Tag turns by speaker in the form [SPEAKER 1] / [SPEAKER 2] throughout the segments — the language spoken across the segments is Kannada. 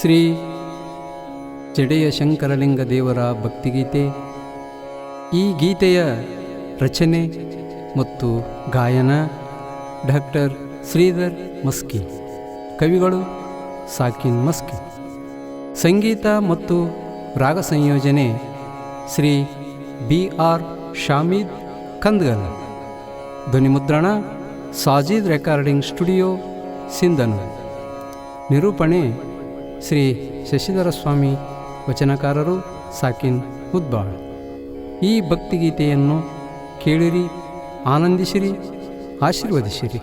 [SPEAKER 1] ಶ್ರೀ ಜಡೆಯ ಶಂಕರಲಿಂಗ ದೇವರ ಭಕ್ತಿಗೀತೆ, ಈ ಗೀತೆಯ ರಚನೆ ಮತ್ತು ಗಾಯನ ಡಾಕ್ಟರ್ ಶ್ರೀಧರ್ ಮಸ್ಕಿ, ಕವಿಗಳು ಸಾಕಿನ್ ಮಸ್ಕಿ. ಸಂಗೀತ ಮತ್ತು ರಾಗ ಸಂಯೋಜನೆ ಶ್ರೀ ಬಿ ಆರ್ ಶಾಮೀದ್ ಕಂದ್ಗಲ್, ಧ್ವನಿಮುದ್ರಣ ಸಾಜಿದ್ ರೆಕಾರ್ಡಿಂಗ್ ಸ್ಟುಡಿಯೋ ಸಿಂಧನು ನಿರೂಪಣೆ ಶ್ರೀ ಶಶಿಧರ ಸ್ವಾಮಿ ವಚನಕಾರರು ಸಾಕಿನ್ ಉದ್ಬಾಳ್ ಈ ಭಕ್ತಿಗೀತೆಯನ್ನು ಕೇಳಿರಿ ಆನಂದಿಸಿರಿ ಆಶೀರ್ವದಿಸಿರಿ.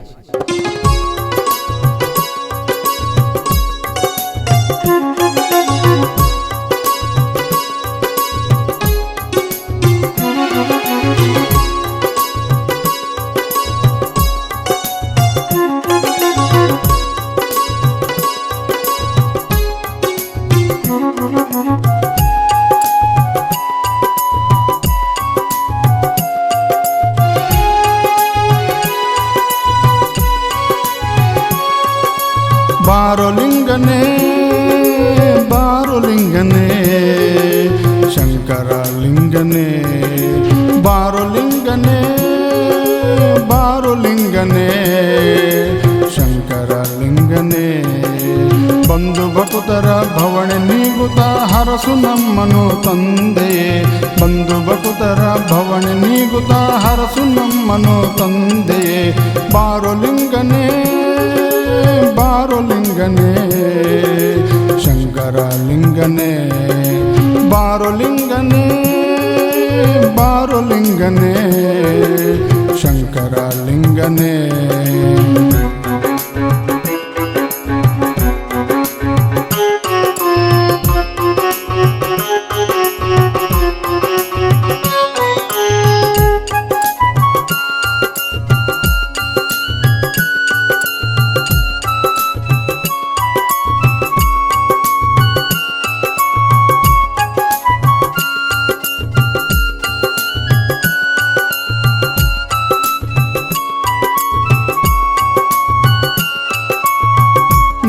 [SPEAKER 2] ಬಾರೊಲಿಂಗನೇ ಬಾರೊಲಿಂಗನೇ ಶಂಕರಲಿಂಗನೇ ಬಾರೊಲಿಂಗನೇ ಬಾರೊಲಿಂಗನೇ ನೀಗುತ್ತ ಹರಸು ನಮ್ಮನು ತಂದೆಯೇ. ಬಂಧು ಬಕುತರ ಭವಣೆ ನೀಗುತ ಹರಸು ನಮ್ಮನು ತಂದೆಯೇ. ಶಂಕರ ಬಾರೊಲಿಂಗನೇ. ಶಂಕರಲಿಂಗನೇ, ಬಾರೊಲಿಂಗನೇ ಶಂಕರ ಶಂಕರಲಿಂಗನೇ.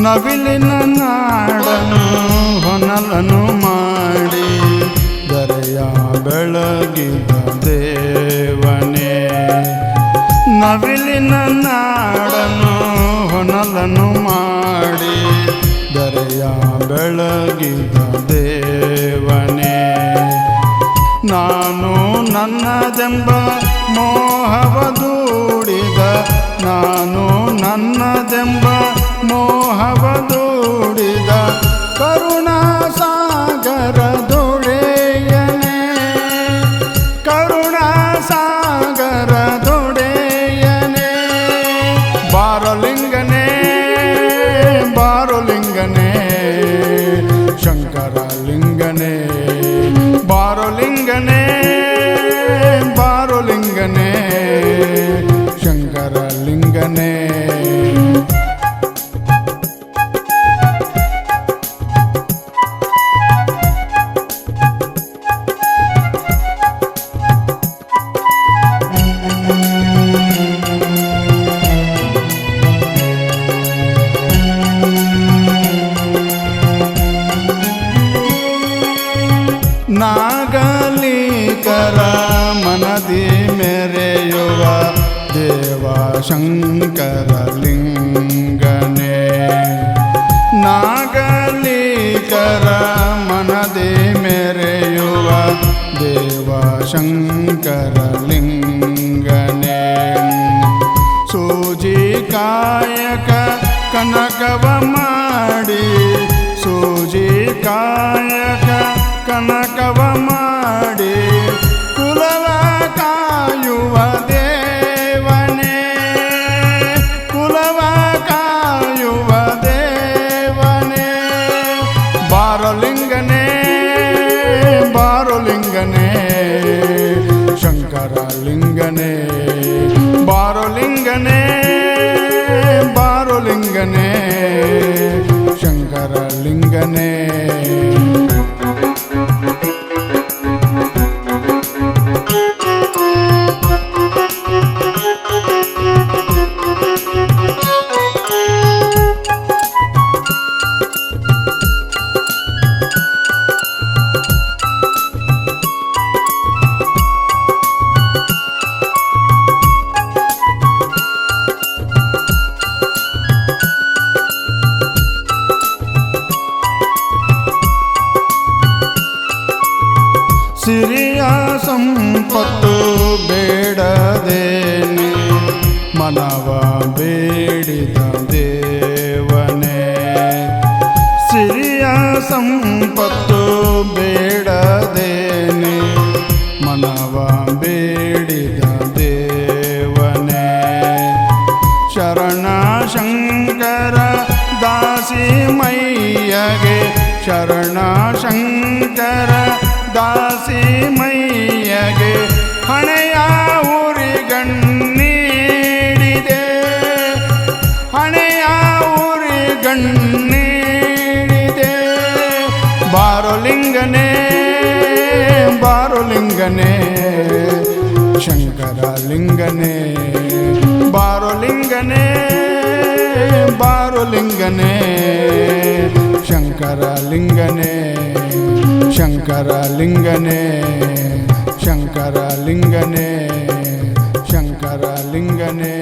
[SPEAKER 2] ನವಿಲಿನ ನಾಡನು ಹೊನಲನು ಮಾಡಿ, ದರೆಯ ಬೆಳಗಿದ ದೇವನೇ. ನವಿಲಿನ ನಾಡನು ಹೊನಲನು ಮಾಡಿ, ದರೆಯ ಬೆಳಗಿದ ದೇವನೇ. ನಾನು ನನ್ನದೆಂಬ ಮೋಹವ ದೂಡಿದ, ನಾನು ನನ್ನದೆಂಬ ಮೋಹವ ದೂಡಿದ ಕರುಣಾ ಸಾಗರ ದೊಡೆಯನೆ ಕರುಣಾ ಸಾಗರ ದೊಡೆಯನೇ ಬಾರಲಿಂಗನೇ ಬಾರಲಿಂಗನೇ. ಶಂಕರಲಿಂಗನೇ ಬಾರಲಿಂಗನೇ ಬಾರಲಿಂಗನೇ. ಶಂಕರಲಿಂಗನೇ. ನಾಗಲಿಕರ ಮನದಿ ಮೆರೆಯುವ ದೇವ ಶಂಕರಲಿಂಗನೇ ನಾಗಲಿಕರ ಮನದಿ ಮೆರೆಯುವ ದೇವ ಶಂಕರ ಶಂಕರಲಿಂಗನೇ ಸೂಜಿ ಕಾಯಕ ಕನಕವ ಮಾಡಿ, ಸೂಜಿ ಕಾಯಕ ಕನಕವ ಮಾಡಿ ಶಂಕರಲಿಂಗನೇ ಬಾರಲಿಂಗನೇ ಶಂಕರ ಶಂಕರಲಿಂಗನೇ. ಸಿರಿಯ ಸಂಪತ್ತು ಬೇಡದೇನೆ ಮನವ ಬೇಡಿದ ದೇವನೇ. ಸಿರಿಯ ಸಂಪತ್ತು ಬೇಡದೇನೆ ಮನವ ಬೇಡಿದ ದೇವನೇ. ಶರಣ ಶಂಕರ ದಾಸಿ ಮೈಯಗೆ ಶರಣ ಶಂಕರ ದಾಸಿ ಮೈಯಗೆ ಹಣೆಯ ಊರಿಗಣ್ಣೀಡಿದೆ. ಹಣೆಯ ಊರಿಗಣ್ಣೀಡಿದೆ. ಬಾರೋಲಿಂಗನೇ ಬಾರೊಲಿಂಗನೇ ಶಂಕರ ಲಿಂಗನೇ ಬಾರೊಲಿಂಗನೇ ಬಾರೊಲಿಂಗನೇ ಶಂಕರ ಲಿಂಗನೇ ಶಂಕರ ಲಿಂಗನೇ